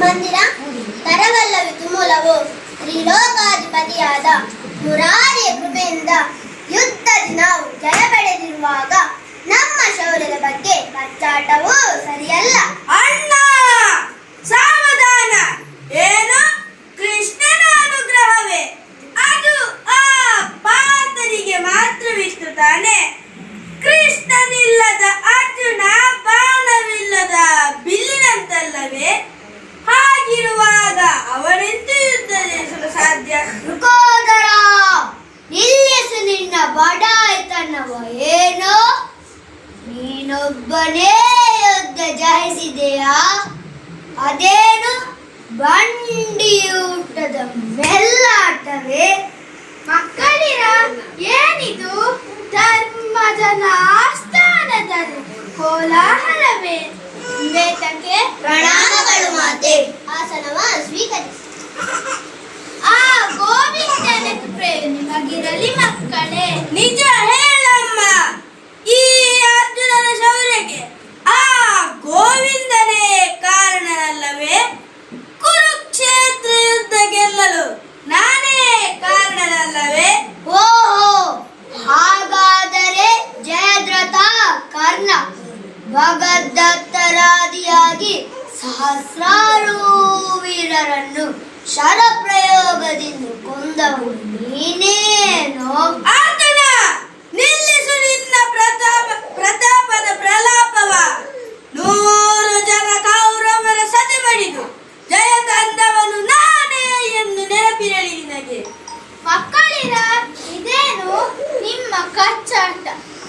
ತಮ್ಮಂದಿರ ತರವಲ್ಲವಿತು ಮೂಲವು ತ್ರಿಲೋಕಾಧಿಪತಿಯಾದ ಮುರಾರಿಯ ಕೃಪೆಯಿಂದ ಯುದ್ಧದ ನಾವು ಜಯ ಪಡೆದಿರುವಾಗ ನಮ್ಮ ಶೌರ್ಯದ ಬಗ್ಗೆ ಕಚ್ಚಾಟವೂ ಸರಿಯಲ್ಲ. ಅಣ್ಣ, ಸಾವಧಾನ. ಏನು ಕೃಷ್ಣನ ಅನುಗ್ರಹವೇ ಅದು ಆ ಪಾತರಿಗೆ ಮಾತ್ರವಿತ್ತು ತಾನೆ ಕೃಷ್ಣನಿಲ್ಲದ ಅರ್ಜುನ ಬಾಣವಿಲ್ಲದ ಬಿಲ್ಲಿನಂತಲ್ಲವೇ ಹಾಗಿರುವಾಗ ಅವನೆಂತೂ ಯುದ್ಧ ಜಯಿಸಲು ಸಾಧ್ಯ ರುಕೋದರ ನಿಲ್ಲಿಸು ನಿನ್ನ ಬಡಾಯ್ತನವ ಏನು ನೀನೊಬ್ಬನೇ ಯುದ್ಧ ಜಯಿಸಿದೆಯಾ ಅದೇನು? ಬಂಡಿಯೂಟದ ಮೆಲ್ಲಾಟವೇ? ಮಕ್ಕಳಿರ, ಏನಿದು? ಧರ್ಮದ ಆಸ್ಥಾನದಲ್ಲಿ ಕೋಲಾಹಲವೇ? ವೇತಕ್ಕೆ ಪ್ರಣಾಮಗಳು ಮಾತೆ. ಆಸನವ ಸ್ವೀಕರಿಸಿ. ಆ ಗೋವಿಂದನ ನಿಮಗಿರಲಿ ಮಕ್ಕಳೇ ನಿಜ ಹೇಳಮ್ಮ ಈ ಅರ್ಜುನನ ಶೌರ್ಯಕ್ಕೆ ಆ ಗೋವಿಂದನೇ ಕಾರಣನಲ್ಲವೇ ಕುರುಕ್ಷೇತ್ರ ಯುದ್ಧ ಗೆಲ್ಲಲು ನಾನೇ ಕಾರಣನಲ್ಲವೇ ಓಹೋ ಹಾಗಾದರೆ ಜಯದ್ರಥ ಕರ್ಣ ಭಗದತ್ತರಾದಿಯಾಗಿ ಸಹಸ್ರಾರು ವೀರರನ್ನು ಶರಪ್ರಯೋಗದಿಂದ ಕೊಂದವು. ನೀನೇನೋ ಆತನ ನಿಲ್ಲಿಸು ನಿನ್ನ ಪ್ರತಾಪ ಪ್ರತಾಪದ ಪ್ರಲಾಪವ. ನೂರು ಜನ ಕೌರವರ ಸದೆ ಬಡಿದು ಜಯ ತಂದವನು ನಾನೇ ಎಂದು ನೆನಪಿರಲಿ ನಿನಗೆ. ಮಕ್ಕಳಿರ ಇದೇನು ನಿಮ್ಮ ಕಚ್ಚಾಟ?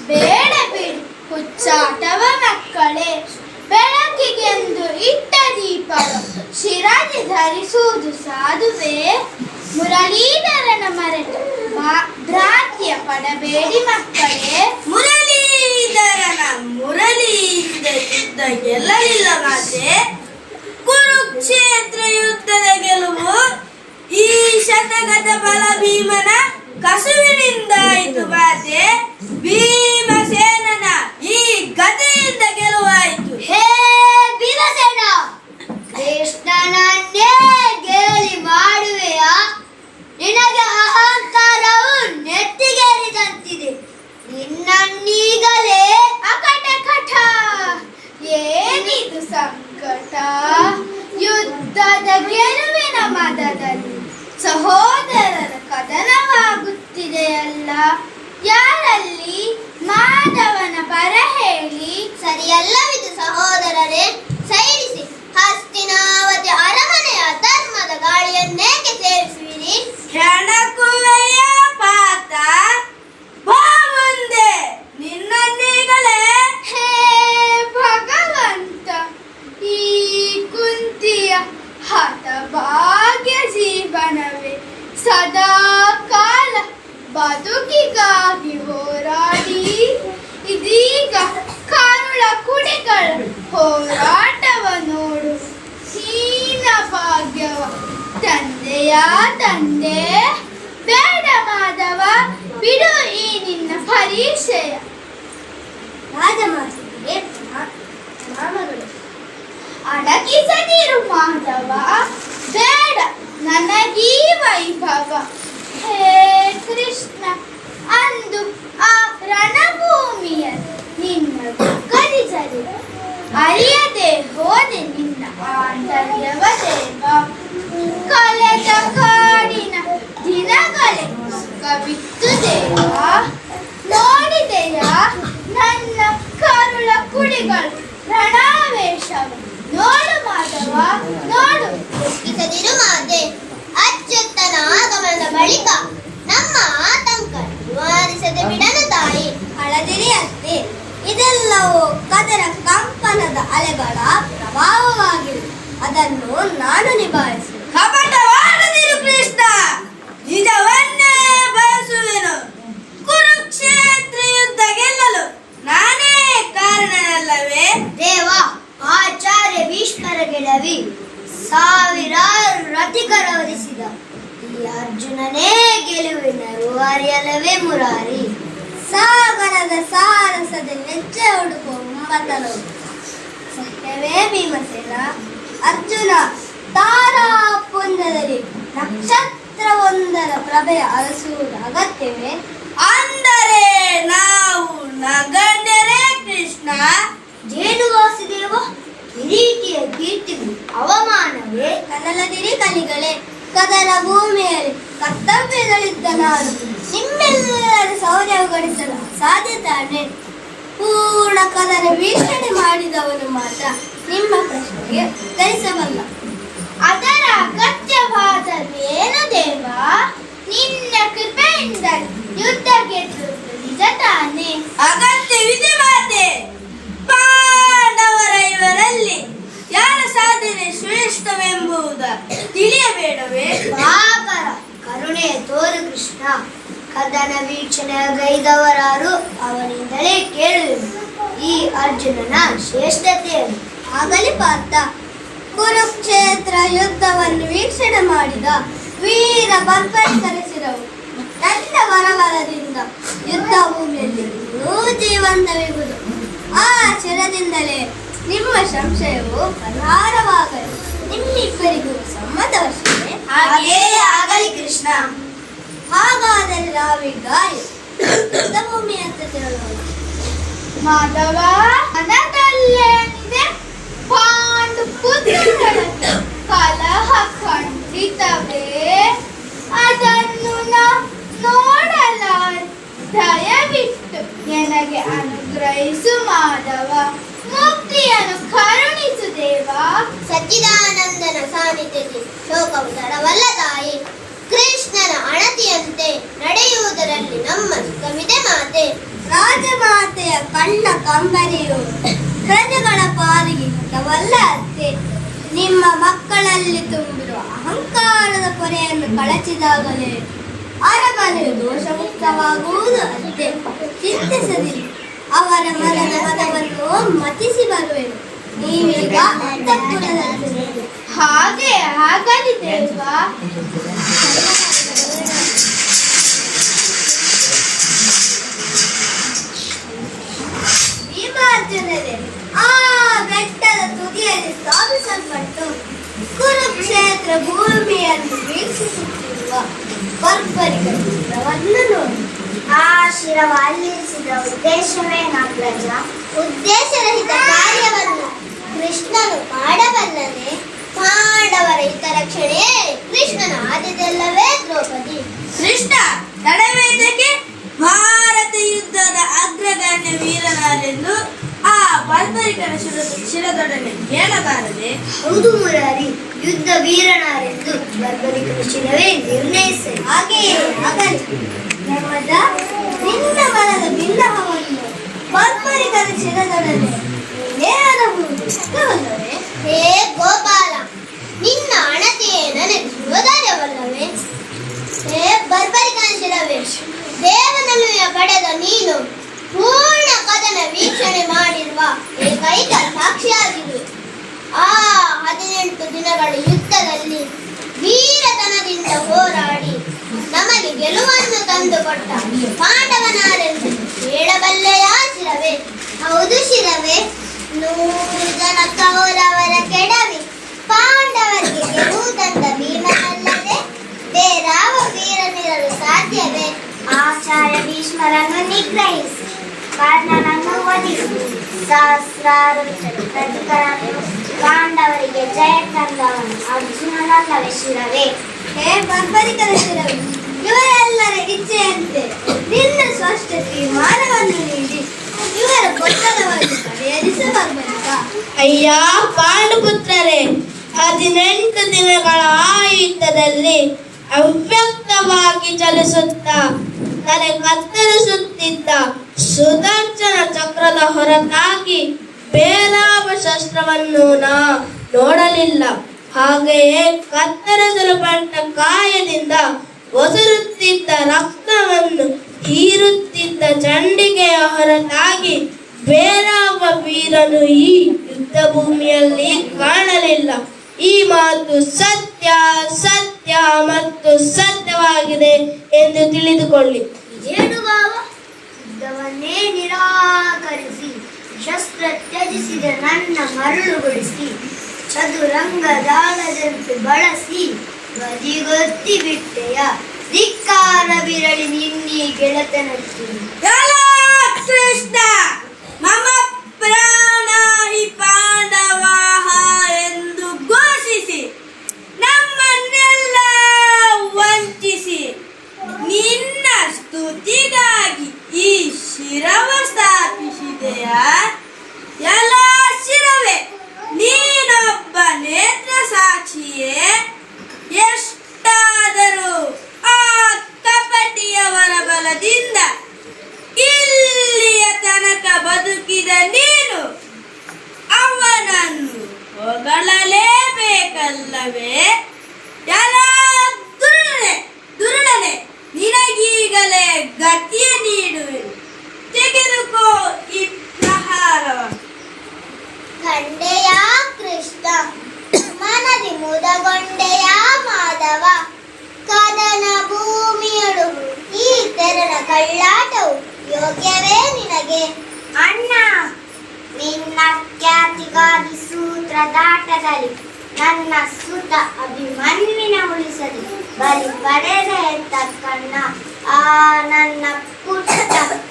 ಬೇಡ ಬಿಡಿ ಹುಚ್ಚಾಟವ ಮಕ್ಕಳೇ. ಬೆಳಕಿಗೆಂದು ಇಟ್ಟ ದೀಪ ಶಿರಾಜಿ ಧರಿಸುವುದು ಸಾಧುವೆ. ಮುರಳೀಧರನ ಮರೆತು ಭ್ರಾತ್ಯ ಪಡಬೇಡಿ ಮಕ್ಕಳೇ. ಮುರಳೀಧರನ ಮುರಳಿಯಿಂದ ಗೆಲ್ಲಲಿಲ್ಲ ಮಾತೆ ಕುರುಕ್ಷೇತ್ರ ಯುದ್ಧದ ಗೆಲುವು ಈ ಶತಕದ ಬಲ ಭೀಮನ ಕಸುವಿನಿಂದಾಯಿತು ಮಾತೆ ತಂದೆ ಬೇಡ ಮಾಧವ ಬಿಡು ಈ ನಿನ್ನ ಪರೀಕ್ಷೆಯ. ನಾಮಗಳು ಅಡಗಿಸದಿರು ಮಾಧವ. ಬೇಡ, ನನಗೀ ವೈಭವ. ಹೇ ಕೃಷ್ಣ ಅಂದು ಆ ರಣಭೂಮಿಯ ನಿನ್ನ ಕಲಿಸದೆ ಅರಿಯದೆ ಹೋದೆ ನಿನ್ನ ಆಂತರ್ಯವ ದೇವ ಕಳೆದ ಕಾಡಿನ ದಿನಗಳೇ ಕವಿತ್ತು ದೇವ ನೋಡಿದೆಯಾ ನನ್ನ ಕರುಳ ಕುಡಿಗಳು ರಣಾವೇಶವ ನೋಡು ಮಾಧವ ನೋಡು ದುಃಖಿಸದಿರು ಮಾತೆ ಅಚ್ಯುತನ ಆಗಮನದ ಬಳಿಕ ನಮ್ಮ ಆತಂಕ ನಿವಾರಿಸದೆ ಬಿಡನು ತಾಯಿ ಹಳದಿರಿ ಅತ್ತೆ ಇದೆಲ್ಲವೂ ಕದರ ಕಂಪನದ ಅಲೆಗಳ ಪ್ರಭಾವವಾಗಿದೆ ಅದನ್ನು ನಾನು ನಿಭಾಯಿಸಿ. ಕಪಟವಾಡದಿರು ಕೃಷ್ಣ. ನಿಜವನ್ನೇ ಬಯಸುವೆನು. ಕುರುಕ್ಷೇತ್ರ ಯುದ್ಧ ಗೆಲ್ಲಲು. ಸತ್ಯವೇ ಭೀಮಸೇನ. ಅರ್ಜುನ ತಾರಾಪುಂಜದಲ್ಲಿ ನಕ್ಷತ್ರವೊಂದರ ಪ್ರಭೆಯ ಅರಸುವುದು ಅಗತ್ಯವೇ? ಅಂದರೆ ನಾವು ನಗಂದರೆ ಕೃಷ್ಣ. ಜೇನು ವಾಸುದೇವ ಕಿರೀಟಿಯ ಕೀರ್ತಿಗೂ ಅವಮಾನವೇ? ಕನಲದಿರಿ ಕಲಿಗಳೇ ಕದರ ಭೂಮಿಯಲ್ಲಿ ಕರ್ತವ್ಯಗಳಿದ್ದ ನಾನು ನಿಮ್ಮೆಲ್ಲರ ಸೌರ್ಯಗಳಿಸಲು ಸಾಧ್ಯ ತಾನೆ ಪೂರ್ಣ ಕದನ ವೀಕ್ಷಣೆ ಮಾಡಿದವನು ಮಾತ್ರ. ನಿಮ್ಮ ಪ್ರಶ್ನೆಗೆ ಉತ್ತರಿಸಬಲ್ಲ ಅದರ ಅಗತ್ಯವಾದದ್ದೇನು ದೇವ ನಿನ್ನ ಕೃಪೆಯಿಂದ ಯುದ್ಧ ಗೆದ್ದು ನಿಜ ತಾನೆ. ಅಗತ್ಯವಿದೆ ಮಾತೆ. ಪಾಂಡವರ ಇವರಲ್ಲಿ ಯಾರ ಸಾಧನೆ ಶ್ರೇಷ್ಠವೆಂಬುದ ತಿಳಿಯಬೇಡವೇ? ಬಾಬರ ಕರುಣೆ ತೋರು ಕೃಷ್ಣ ಕದನ ವೀಕ್ಷಣೆ ಗೈದವರಾರು ಅವನಿಂದಲೇ ಕೇಳುವೆನು ಈ ಅರ್ಜುನನ ಶ್ರೇಷ್ಠತೆಯನ್ನು ಆಗಲಿ ಪಾರ್ಥ ಕುರುಕ್ಷೇತ್ರ ಯುದ್ಧವನ್ನು ವೀಕ್ಷಣೆ ಮಾಡಿದ ವೀರ ಬರ್ಬರಿಸಿರವು ನನ್ನ ವರವರದಿಂದ ಯುದ್ಧ ಭೂಮಿಯಲ್ಲಿ ಜೀವಂತವಿರುವುದು. ಆ ಚಿರದಿಂದಲೇ ನಿಮ್ಮ ಸಂಶಯವು ಪರಿಹಾರವಾಗಲಿ ನಿಮ್ಮಿಬ್ಬರಿಗೂ ಸಮ್ಮತವಷ್ಟೇ. ಹಾಗೆಯೇ ಆಗಲಿ ಕೃಷ್ಣ. ಹಾಗಾದರೆ ನಾವೀಗ ಭೂಮಿ ಅಂತ ತಿಳೋಣ ಮಾಧವ ಮನದಲ್ಲೇನಿದೆ ಪಾಂಡು ಪುತ್ರಗಳ ಕಲಹ ಖಂಡಿತವೇ. ಅದನ್ನು ನಾ ನೋಡಲ ದಯವಿಟ್ಟು ನನಗೆ ಅನುಗ್ರಹಿಸು ಮಾಧವ. ಮುಕ್ತಿಯನ್ನು ಕರುಣಿಸು ದೇವ. ಸಚ್ಚಿದಾನಂದನ ಸಾನ್ನಿಧ್ಯದಲ್ಲಿ ಶೋಕವು ತಡವಲ್ಲ ತಾಯಿ ಕೃಷ್ಣನ ಅಣತಿಯಂತೆ ನಡೆಯುವುದರಲ್ಲಿ ನಮ್ಮ ಸುಖವಿದೆ ಮಾತೆ. ರಾಜಮಾತೆಯ ಕಣ್ಣ ಕಂಬರಿಯು ಪ್ರಜೆಗಳ ಪಾಲಿಗೆ ಹಿತವಲ್ಲ ಅತ್ತೆ ನಿಮ್ಮ ಮಕ್ಕಳಲ್ಲಿ ತುಂಬಿರುವ ಅಹಂಕಾರದ ಪೊರೆಯನ್ನು ಕಳಚಿದಾಗಲೇ ಅರಮನೆಯು ದೋಷಮುಕ್ತವಾಗುವುದು ಅತ್ತೆ ಚಿಂತಿಸದಿರಿ. ಅವರ ಮನದ ಮನವನ್ನು ಮತಿಸಿ ಬರುವೆನು. ನೀವೀಗ ಅಂತಃಪುರದಲ್ಲಿ ಹಾಗೆ ಆಗಲಿ ದೇವ ಭೀಮಾರ್ಜುನರೇ ಆ ಬೆಟ್ಟದ ತುದಿಯಲ್ಲಿ ಸ್ಥಾಪಿಸಲ್ಪಟ್ಟು ಕುರುಕ್ಷೇತ್ರ ಭೂಮಿಯನ್ನು ವೀಕ್ಷಿಸುತ್ತಿರುವ ಚಿತ್ರವನ್ನು ನೋಡಿ. ಆ ಶಿರವ ಅಲ್ಲಿರಿಸಿದ ಉದ್ದೇಶವೇನಾಗ್ಲಜ ಉದ್ದೇಶರಹಿತ ಕಾರ್ಯವನ್ನು ಕೃಷ್ಣನು ಮಾಡಬಲ್ಲನೆ ಪಾಂಡವರ ಹಿತರಕ್ಷಣೆಯೇ ಕೃಷ್ಣನ ಆದಿದೆಲ್ಲವೇ ದ್ರೌಪದಿ. ಕೃಷ್ಣ ತಡವೇದಕ್ಕೆ ಭಾರತ ಯುದ್ಧದ ಅಗ್ರಗಣ್ಯ ವೀರನಾರೆಂದು ಆ ಬರ್ಬರಿಕನ ಶಿರ ಶಿರದೊಡನೆ ಹೇಳಬಾರದೆ. ಹೌದು ಮುರಾರಿ ಯುದ್ಧ ವೀರನಾರೆಂದು ಬರ್ಬರಿಕನ ಶಿರವೇ ನಿರ್ಣಯಿಸಿ. ಹಾಗೆಯೇ ಆಗಲಿ ನಮ್ಮದ ನಿನ್ನ ಮನದ ಬಿಲ್ಲಹವನ್ನು ಬರ್ಬರಿಕರ ಶಿರದೊಡನೆ ನೇರಬಹುದು ಇಷ್ಟವಲ್ಲವೇ ಹೇ ಗೋಪಾಲ ನಿನ್ನ ಅಣತೆಯೇ ನನಗೆ ಶಿವದಾರ್ಯವಲ್ಲವೇ ಹೇ ಬರ್ಬರಿಕನ ಶಿರವೇ ದೇವನಲ್ಲುಯ ಪಡೆದ ನೀನು ಪೂರ್ಣ ಕದನ ವೀಕ್ಷಣೆ ಮಾಡಿರುವ ಏಕೈಕ ಸಾಕ್ಷಿಯಾಗಿರು ಆ ಹದಿನೆಂಟು ದಿನಗಳ ಯುದ್ಧದಲ್ಲಿ ವೀರತನದಿಂದ ಹೋರಾಡಿ ನಮಗೆ ಗೆಲುವನ್ನು ತಂದುಕೊಟ್ಟ ಪಾಂಡವನಾರೆಂದು ಹೇಳಬಲ್ಲೆಯಾ ಶಿರವೇ? ಹೌದು ಶಿರವೇ. ನೂರು ಜನ ಕೌರವರ ಕೆಡವಿ. ಪಾಂಡವರಿಗೆ ಗೆಲುವು ತಂದ ಭೀಮನಲ್ಲದೆ ಬೇರಾವ ವೀರನಿರಲು ಸಾಧ್ಯವೇ? ಆಚಾರ್ಯ ಭೀಷ್ಮರನ್ನು ನಿಗ್ರಹಿಸಿ, ಕರ್ಣನನ್ನು ವಧಿಸಿ. ಸಹಸ್ರಾರು ಪ್ರತಿಗಳನ್ನು ಪಾಂಡವರಿಗೆ ಜಯ ತಂದವನು ಅರ್ಜುನನಲ್ಲವೇ ಶಿರವೇ? ಹೇ ಬರ್ಬರಿಕರ ಶಿರವೇ ಇವರೆಲ್ಲರ ಇಚ್ಛೆಯಂತೆ. ನಿನ್ನ ಮಾನವನ್ನು ನೀಡಿ, ಇವರ ಅಯ್ಯ, ಪಾಂಡುಪುತ್ರರೇ, ಹದಿನೆಂಟು ದಿನಗಳ ಆಯುಧದಲ್ಲಿ ಅವ್ಯಕ್ತವಾಗಿ ಚಲಿಸುತ್ತಾ ತಲೆ ಕತ್ತರಿಸುತ್ತಿದ್ದ ಸುದರ್ಶನ ಚಕ್ರದ ಹೊರತಾಗಿ ಬೇರಾವ ಶಸ್ತ್ರವನ್ನು ನಾ ನೋಡಲಿಲ್ಲ. ಹಾಗೆಯೇ ಕತ್ತರಿಸಲ್ಪಟ್ಟ ಕಾಯದಿಂದ ಒಸರುತ್ತಿದ್ದ ರಕ್ತವನ್ನು ಹೀರುತ್ತಿದ್ದ ಚಂಡಿಗೆಯ ಹೊರತಾಗಿ ಬೇರಾವ ವೀರನು ಈ ಯುದ್ಧ ಭೂಮಿಯಲ್ಲಿ ಕಾಣಲಿಲ್ಲ. ಈ ಮಾತು ಸತ್ಯ ಸತ್ಯ ಮತ್ತು ಸತ್ಯವಾಗಿದೆ ಎಂದು ತಿಳಿದುಕೊಳ್ಳಿ. ನಿರಾಕರಿಸಿ, ಶಸ್ತ್ರ ತ್ಯಜಿಸಿದ ನನ್ನ ಮರಳುಗೊಳಿಸಿ ಚದುರಂಗ ದಾಳದಂತೆ ಬಳಸಿ ಬದಿಗೊತ್ತಿ ಬಿಟ್ಟೆಯ ಧಿಕ್ಕಾರ ಬಿರಳಿ ನಿನ್ನಿ ಗೆಳತನ ಕೃಷ್ಣ ಮಮ ಪ್ರಾಣ ಬಲದಿಂದ ಇಲ್ಲಿಯ ತನಕ ಬದುಕಿದ ನೀನು ಅವನನ್ನು ಹೊಗಳಲೇಬೇಕಲ್ಲವೇ? ಎಲ್ಲ ದುರುಳನೆ ದುರುಳನೆ, ನಿನಗೀಗಲೇ ಗತಿಯ ನೀಡುವೆ ತೆಗೆದುಕೋ ಈ ಪ್ರಹಾರ ಕಂಡೆಯ ಕೃಷ್ಣ ಮನದಿ ಮುದಗೊಂಡೆಯ ಮಾಧವ ಕದನ ಭೂಮಿಯಡು ಈ ತೆರನ ಕಳ್ಳಾಟವು ಯೋಗ್ಯವೇ ನಿನಗೆ. ಅಣ್ಣ ನಿನ್ನ ಖ್ಯಾತಿಗಾಗಿ ಸೂತ್ರದಾಟದಲ್ಲಿ ನನ್ನ ಸುತ ಅಭಿಮನ್ವಿನ ಉಳಿಸಲಿ. ಬಲಿ ಪಡೆದ ಕಣ್ಣ? ಆ ನನ್ನ ಪುಟ್ಟ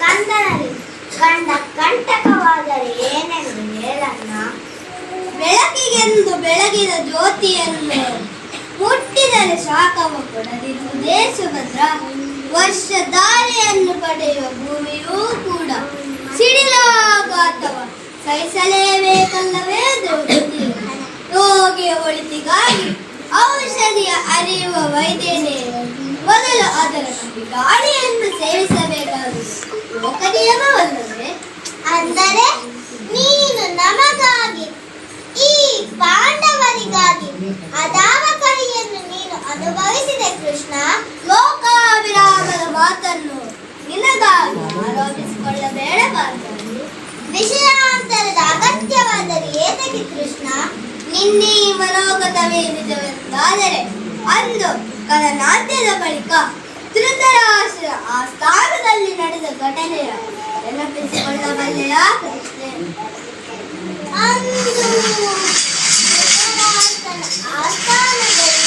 ಕಂದನಲ್ಲಿ ಕಂಡ ಕಂಟಕವಾದರೆ ಏನೆಂದು ಹೇಳಣ್ಣ? ಬೆಳಕಿಗೆಂದು ಬೆಳಗಿದ ಜ್ಯೋತಿಯನ್ನು ಮುಟ್ಟಿದರೆ ಶಾಖವ ಕೊಡದಿರುವುದೇ ಸುಭದ್ರ ವರ್ಷ ದಾರಿಯನ್ನು ಪಡೆಯುವ ಭೂಮಿಯೂ ಕೂಡ ಸಿಡಿಲಾಘಾತವ ಸಹಿಸಲೇಬೇಕಲ್ಲವೇ ದ್ರೌಪದಿ ರೋಗಿಯ ಒಳಿತಿಗಾಗಿ ಔಷಧಿಯ ಅರಿಯುವ ವೈದ್ಯನೇ? ಮೊದಲು ಅದರ ಗಾಳಿಯನ್ನು ನಿಯಮವಲ್ಲವೇ ಅಂದರೆ ನೀನು ನಮಗಾಗಿ, ಈ ಪಾಂಡವರಿಗಾಗಿ ಅದಾವ ಅನುಭವಿಸಿದೆ ಕೃಷ್ಣ. ಲೋಕಾಭಿರಾಮದ ಮಾತನ್ನು ನಿನಗಾಗಿ ಆಲೋಚಿಸಿಕೊಳ್ಳಬೇಡಬಾರದು ವಿಷಯಾಂತರದ ಅಗತ್ಯವಾದರೆ ಏತಕ್ಕೆ ಕೃಷ್ಣ? ನಿನ್ನೆ ಮನೋಗತವೇ ನಿಜವೆಂದಾದರೆ ಅಂದು ಕಲನಾಟ್ಯದ ಬಳಿಕ ತೃತರಾಶ್ರ ಆ ಸ್ಥಾನದಲ್ಲಿ ನಡೆದ ಘಟನೆಯ ನೆನಪಿಸಿಕೊಳ್ಳಬಲ್ಲೆಯ ಕೃಷ್ಣ? ಅಂದು ಸ್ಥಾನದಲ್ಲಿ